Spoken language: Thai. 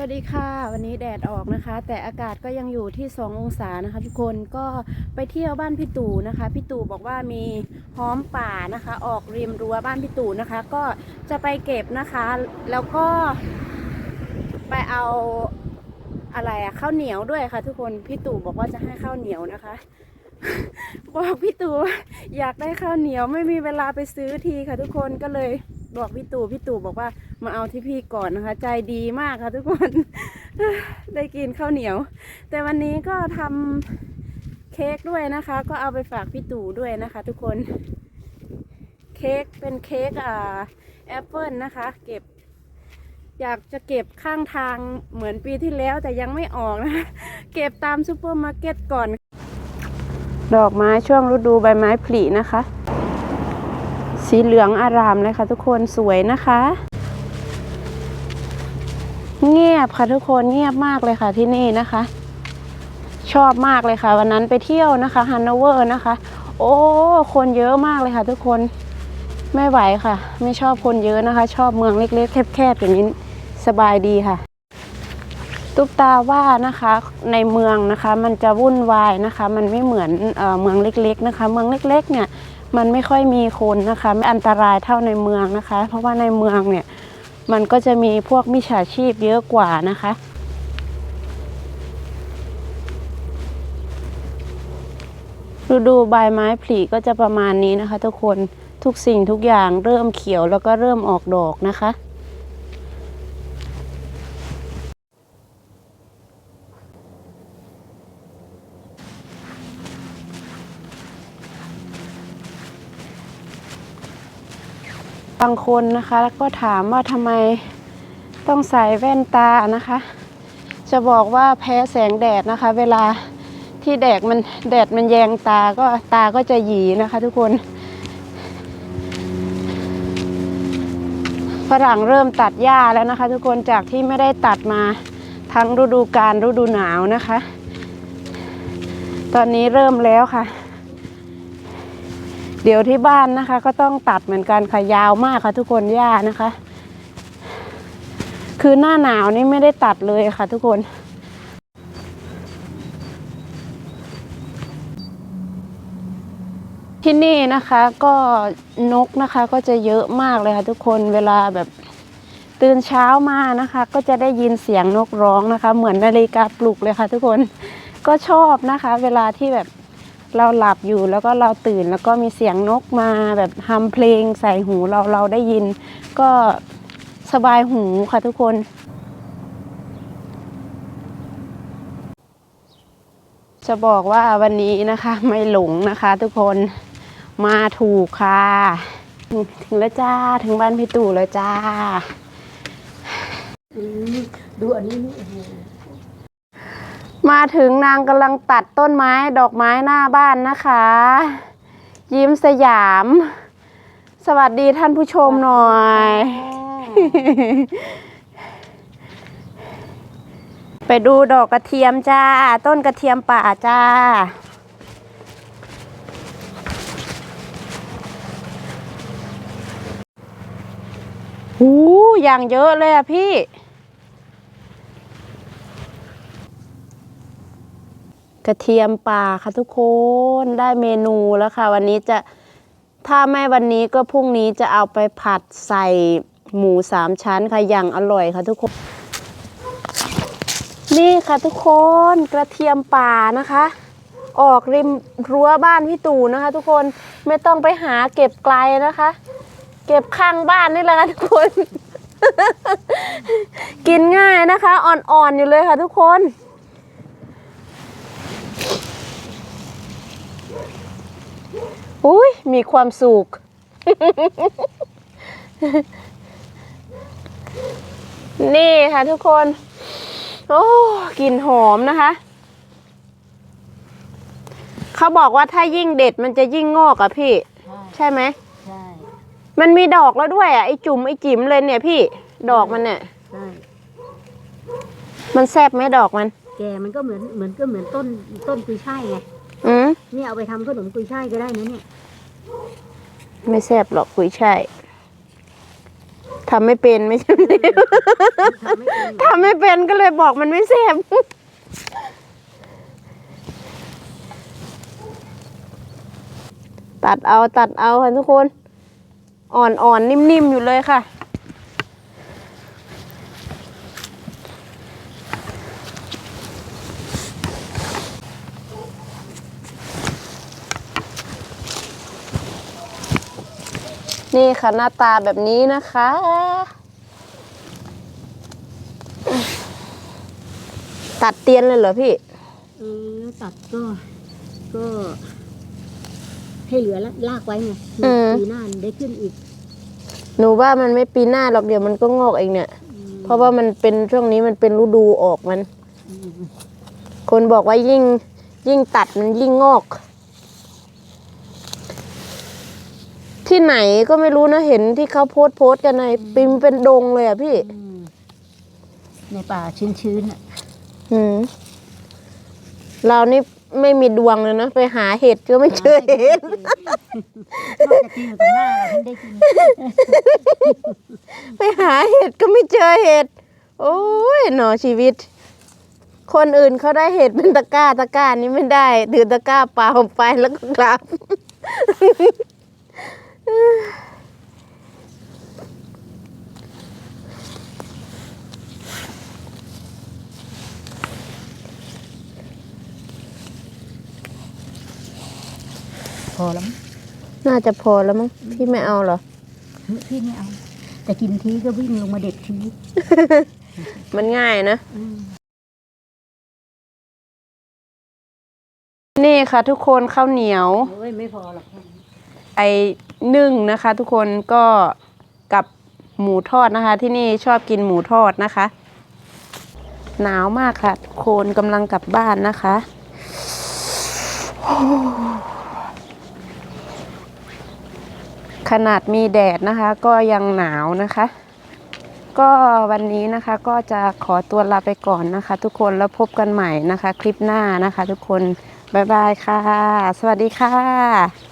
วัสดีค่ะ วันนี้แดดออกนะคะ แต่อากาศก็ยังอยู่ที่ 2 องศานะคะ ทุกคนก็ไปเที่ยวบ้านพี่ตู่นะคะพี่ตู่บอกว่ามีหอมป่านะคะ ออกริมรั้วบ้านพี่ตู่นะคะ ก็จะไปเก็บนะคะ แล้วก็ไปเอาอะไรอะข้าวเหนียวด้วยค่ะ ทุกคนพี่ตู่บอกว่าจะให้ข้าวเหนียวนะคะ บอกพี่ตู่อยากได้ข้าวเหนียวไม่มีเวลาไปซื้อทีค่ะ ทุกคนก็เลย บอกพี่ตู่พี่ตู่บอกว่ามาเอาที่พี่ก่อนนะคะ ใจดีมากค่ะทุกคน ได้กินข้าวเหนียว แต่วันนี้ก็ทำเค้กด้วยนะคะ ก็เอาไปฝากพี่ตู่ด้วยนะคะ ทุกคนเค้กเป็นเค้กอ่าแอปเปิลนะคะ เก็บ อยากจะเก็บข้างทางเหมือนปีที่แล้วแต่ยังไม่ออกนะคะเก็บตามซูเปอร์มาร์เก็ตก่อน ดอกไม้ช่วงฤดูใบไม้ผลินะคะ สีเหลืองอารามเลยค่ะทุกคนสวยนะคะ เงียบค่ะทุกคนเงียบมากเลยค่ะที่นี่นะคะ ชอบมากเลยค่ะ วันนั้นไปเที่ยวนะคะฮันโนเวอร์นะคะ โอ้คนเยอะมากเลยค่ะ ทุกคนไม่ไหวค่ะ ไม่ชอบคนเยอะนะคะ ชอบเมืองเล็ก ๆ แคบๆอย่างนี้สบายดีค่ะ ตุ๊กตาว่านะคะในเมืองนะคะ มันจะวุ่นวายนะคะ มันไม่เหมือนเอเมืองเล็ก ๆนะคะ เมืองเล็ก ๆ เนี่ย มันไม่ค่อยมีคนนะคะไม่อันตรายเท่าในเมืองนะคะ เพราะว่าในเมืองเนี่ยมันก็จะมีพวกมิจฉาชีพเยอะกว่านะคะ ฤดูใบไม้ผลิก็จะประมาณนี้นะคะ ทุกคนทุกสิ่งทุกอย่างเริ่มเขียวแล้วก็เริ่มออกดอกนะคะ บางคนนะคะ แล้วก็ถามว่าทำไมต้องใส่แว่นตานะคะ จะบอกว่าแพ้แสงแดดนะคะ เวลาที่แดดมันแดดมันแยงตาก็ตาก็จะหยีนะคะ ทุกคนฝรั่งเริ่มตัดหญ้าแล้วนะคะ ทุกคนจากที่ไม่ได้ตัดมาทั้งฤดูกาลฤดูหนาวนะคะ ตอนนี้เริ่มแล้วค่ะ เดี๋ยวที่บ้านนะคะ ก็ต้องตัดเหมือนกันค่ะยาวมากค่ะทุกคนหญ้านะคะ คือหน้าหนาวนี่ไม่ได้ตัดเลยค่ะทุกคนที่นี่นะคะก็นกนะคะก็จะเยอะมากเลยค่ะทุกคนเวลาแบบตื่นเช้ามานะคะ ก็จะได้ยินเสียงนกร้องนะคะ เหมือนนาฬิกาปลุกเลยค่ะทุกคนก็ชอบนะคะ เวลาที่แบบ เราหลับอยู่แล้วก็เราตื่นแล้วก็มีเสียงนกมาแบบทำเพลงใส่หูเราเราได้ยิน ก็สบายหูค่ะทุกคนจะบอกว่าวันนี้นะคะไม่หลงนะคะทุกคนมาถูกค่ะ ถึงแล้วจ้าถึงบ้านพี่ตู่แล้วจ้าดูอันนี้นี่ มาถึงนางกำลังตัดต้นไม้ดอกไม้หน้าบ้านนะคะ ยิ้มสยาม สวัสดีท่านผู้ชมหน่อย ไปดูดอกกระเทียมจ้า ต้นกระเทียมป่าจ้า หูอย่างเยอะเลยอะพี่ กระเทียมป่าค่ะทุกคนได้เมนูแล้วค่ะ วันนี้จะถ้าไม่วันนี้ก็พรุ่งนี้จะเอาไปผัดใส่หมูสามชั้นค่ะอย่างอร่อยค่ะทุกคน นี่ค่ะทุกคนกระเทียมป่านะคะ ออกริมรั้วบ้านพี่ตู่นะคะ ทุกคนไม่ต้องไปหาเก็บไกลนะคะ เก็บข้างบ้านนี่แหละค่ะทุกคน กินง่ายนะคะ อ่อนๆอยู่เลยค่ะทุกคน อุ้ยมีความสุข นี่ค่ะทุกคน โอ้กลิ่นหอมนะคะ เขาบอกว่าถ้ายิ่งเด็ดมันจะยิ่งงอกอะพี่ ใช่ใช่ไหมใช่มันมีดอกแล้วด้วยอะไอจุ่มไอจิ๋มเลยเนี่ยพี่ ดอกมันเนี่ยใช่มันแซบไหมดอกมัน แกมันก็เหมือนเหมือนก็เหมือนต้นต้นกุยช่ายไงอืมนี่เอาไปทำขนมกุยช่ายก็ได้นะเนี่ย ไม่แซบหรอกกุยช่ายทำไม่เป็นไม่ใช่ทำไม่เป็นทำไม่เป็นก็เลยบอกมันไม่แซ่บตัดเอาตัดเอาค่ะทุกคน อ่อนๆ นิ่มๆ อยู่เลยค่ะ นี่ค่ะหน้าตาแบบนี้นะคะ ตัดเตียนเลยเหรอพี่เออตัดก็ก็ ให้เหลือละลากไว้ไงอืมปีหน้าได้ขึ้นอีกหนูว่ามันไม่ปีหน้าหรอกเดี๋ยวมันก็งอกเองเนี่ย อืมเพราะว่ามันเป็นช่วงนี้มันเป็นฤดูออกมัน อืมคนบอกว่ายิ่งยิ่งตัดมันยิ่งงอก ที่ไหนก็ไม่รู้นะเห็นที่เขาโพสต์โพสต์กันในปิมเป็นดงเลยอะพี่ อืมในป่าชื้นๆอะอืมเรานี่ไม่มีดวงเลยนะ ไปหาเห็ดก็ไม่เจอเห็ดนอกจากที่อยู่ตรงหน้าเราเพิ่งได้กินไปหาเห็ดก็ไม่เจอเห็ดโอ้ยหนอชีวิต คนอื่นเขาได้เห็ดเป็นตะกร้าตะกร้านี้ไม่ได้ถือตะกร้าเปล่าไปแล้วก็กลับ พอแล้วมั้งน่าจะพอแล้วมั้งพี่ไม่เอาเหรอเฮ้ยพี่ไม่เอา แต่กินทีก็วิ่งลงมาเด็ดที มันง่ายนะอืมนี่ค่ะทุกคนข้าวเหนียวโอ้ย ไม่พอหรอก ไอ้นึ่งนะคะ ทุกคนก็กับหมูทอดนะคะ ที่นี่ชอบกินหมูทอดนะคะ หนาวมากค่ะทุกคนกำลังกลับบ้านนะคะขนาดมีแดดนะคะก็ยังหนาวนะคะ ก็วันนี้นะคะก็จะขอตัวลาไปก่อนนะคะ ทุกคนแล้วพบกันใหม่นะคะ คลิปหน้านะคะ ทุกคน บ๊ายบายค่ะ สวัสดีค่ะ